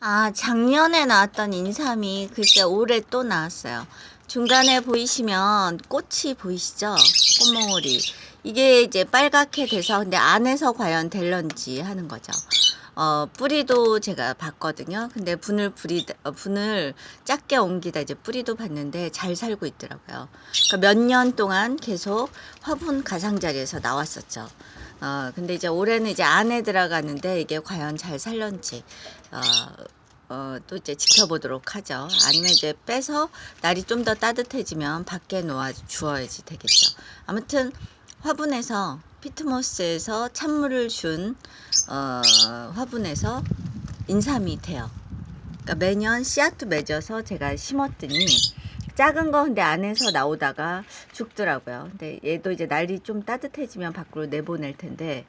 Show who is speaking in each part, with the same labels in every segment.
Speaker 1: 아, 작년에 나왔던 인삼이 글쎄 올해 또 나왔어요. 중간에 보이시면 꽃이 보이시죠? 꽃몽오리. 이게 이제 빨갛게 돼서 근데 안에서 과연 될런지 하는 거죠. 어, 뿌리도 제가 봤거든요. 근데 분을 뿌리, 어, 분을 작게 옮기다 이제 뿌리도 봤는데 잘 살고 있더라고요. 그러니까 몇 년 동안 계속 화분 가상자리에서 나왔었죠. 어, 근데 이제 올해는 이제 안에 들어가는데 이게 과연 잘 살런지, 어, 어, 또 이제 지켜보도록 하죠. 아니면 이제 빼서 날이 좀 더 따뜻해지면 밖에 놓아 주어야지 되겠죠. 아무튼 화분에서 피트모스에서 찬물을 준 어, 화분에서 인삼이 돼요. 그러니까 매년 씨앗도 맺어서 제가 심었더니 작은 거 근데 안에서 나오다가 죽더라고요. 근데 얘도 이제 날이 좀 따뜻해지면 밖으로 내보낼 텐데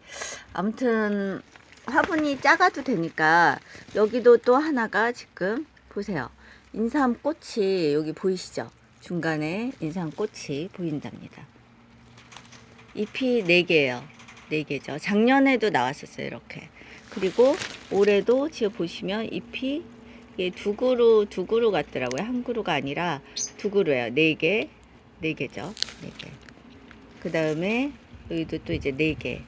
Speaker 1: 아무튼 화분이 작아도 되니까 여기도 또 하나가 지금 보세요. 인삼 꽃이 여기 보이시죠? 중간에 인삼 꽃이 보인답니다. 잎이 4개예요. 4개죠. 작년에도 나왔었어요. 이렇게. 그리고 올해도 지금 보시면 잎이 이게 두 그루 두 그루 같더라고요. 한 그루가 아니라 두 그루예요. 네 개, 네 개죠. 네 개. 그 다음에 여기도 또 이제 네 개,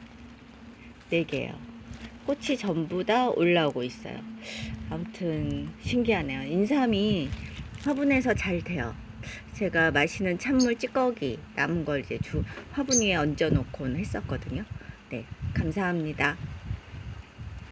Speaker 1: 네 개요. 꽃이 전부 다 올라오고 있어요. 아무튼 신기하네요. 인삼이 화분에서 잘 돼요. 제가 마시는 찬물 찌꺼기 남은 걸 이제 주 화분 위에 얹어 놓곤 했었거든요. 네, 감사합니다.